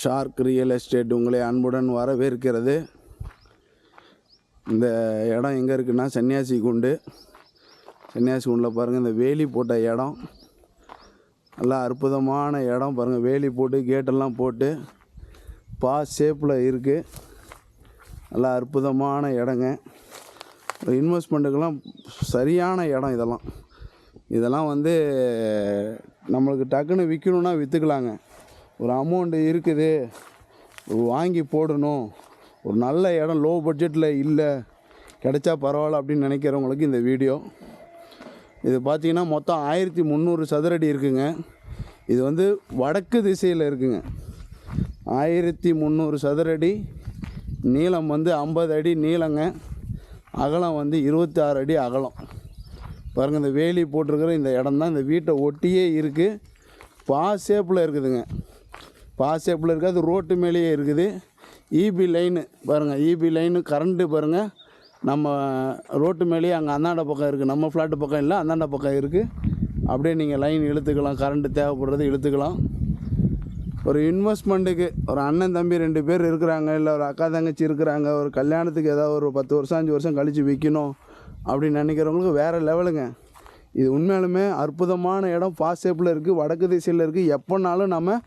Shark real estate உங்களை அன்புடன் வரவேற்கிறது. இந்த இடம் எங்கே இருக்குன்னா சன்னியாசி குண்டு. சன்னியாசி குண்டில் பாருங்கள் இந்த வேலி போட்ட இடம். நல்லா அற்புதமான இடம் பாருங்கள் வேலி போட்டு கேட்டெல்லாம் போட்டு பா ஷேப்பில் இருக்குது நல்லா அற்புதமான இடங்க. இன்வெஸ்ட்மெண்ட்டுக்கெல்லாம் சரியான இடம் இதெல்லாம். இதெல்லாம் வந்து நம்மளுக்கு டக்குன்னு விற்கணுன்னா விற்றுக்கலாங்க ஒரு அமௌண்ட்டு இருக்குது. வாங்கி போடணும். ஒரு நல்ல இடம் லோ பட்ஜெட்டில் இல்லை. கிடைச்சா பரவாயில்ல அப்படின்னு நினைக்கிறவங்களுக்கு இந்த வீடியோ இது பார்த்திங்கன்னா மொத்தம் ஆயிரத்தி முந்நூறு சதுரடி இருக்குங்க. இது வந்து வடக்கு திசையில் இருக்குங்க. ஆயிரத்தி முந்நூறு சதுரடி. நீளம் வந்து ஐம்பது அடி நீளங்க. அகலம் வந்து இருபத்தி ஆறு அடி அகலம். பாருங்கள் இந்த வேலி போட்டிருக்கிற இந்த இடம் தான் இந்த வீட்டை ஒட்டியே இருக்குது பா ஷேப்பில் இருக்குதுங்க. பா ஷேப்பில் இருக்குது அது ரோட்டு மேலேயே இருக்குது. இபி லைனு பாருங்கள் இபி லைனு கரண்ட்டு பாருங்கள் நம்ம ரோட்டு மேலேயே அங்கே அந்தாண்ட பக்கம் இருக்குது நம்ம ஃப்ளாட்டு பக்கம் இல்லை அந்தாண்ட பக்கம் இருக்குது அப்படியே நீங்கள் லைன் இழுத்துக்கலாம். கரண்ட்டு தேவைப்படுறது இழுத்துக்கலாம். ஒரு இன்வெஸ்ட்மெண்ட்டுக்கு ஒரு அண்ணன் தம்பி ரெண்டு பேர் இருக்கிறாங்க. இல்லை ஒரு அக்கா தங்கச்சி இருக்கிறாங்க. ஒரு கல்யாணத்துக்கு ஏதாவது ஒரு பத்து வருஷம் அஞ்சு வருஷம் கழித்து விற்கணும் அப்படின்னு நினைக்கிறவங்களுக்கு வேறு லெவலுங்க இது உண்மையாலுமே அற்புதமான இடம் ஃபாஸ்ட் ஷேப்பில் இருக்குது வடக்கு திசையில் இருக்குது எப்போனாலும் நம்ம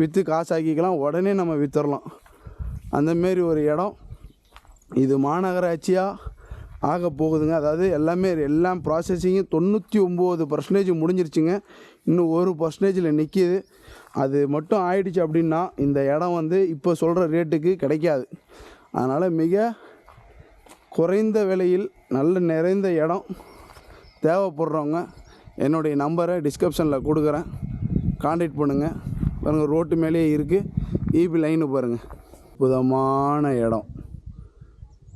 விற்று காசாக்கிக்கலாம் உடனே நம்ம விற்றுறலாம் அந்தமாரி ஒரு இடம். இது மாநகராட்சியாக ஆக போகுதுங்க. அதாவது எல்லாமே எல்லாம் ப்ராசஸிங்கும் தொண்ணூற்றி ஒம்பது பர்சன்டேஜ் முடிஞ்சிருச்சுங்க. இன்னும் ஒரு பர்சன்டேஜில் நிற்கிது அது மட்டும் ஆயிடுச்சு அப்படின்னா இந்த இடம் வந்து இப்போ சொல்கிற ரேட்டுக்கு கிடைக்காது. அதனால் மிக குறைந்த விலையில் நல்ல நிறைந்த இடம். தேவைப்படுறவங்க என்னுடைய நம்பரை டிஸ்கிரிப்ஷனில் கொடுக்குறேன். காண்டாக்ட் பண்ணுங்கள் பாருங்கள் ரோட்டு மேலேயே இருக்குது ஈபி லைனு பாருங்கள் அற்புதமான இடம்.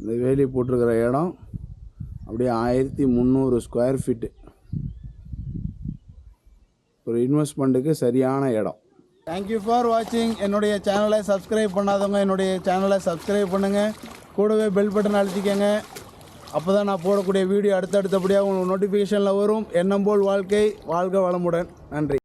இந்த வேலி போட்டிருக்கிற இடம் அப்படியே ஆயிரத்தி முந்நூறு ஸ்கொயர் ஃபீட்டு ஒரு இன்வெஸ்ட்மெண்ட்டுக்கு சரியான இடம். தேங்க்யூ ஃபார் வாட்சிங் என்னுடைய சேனலை சப்ஸ்கிரைப் பண்ணாதவங்க என்னுடைய சேனலை சப்ஸ்கிரைப் பண்ணுங்கள் கூடவே பெல் பட்டன் அழுத்திக்கங்க. அப்போ தான் நான் போடக்கூடிய வீடியோ அடுத்தடுத்தபடியாக உங்களுக்கு நோட்டிஃபிகேஷனில் வரும். எண்ணம் போல் வாழ்க்கை வாழ்க வளமுடன். நன்றி.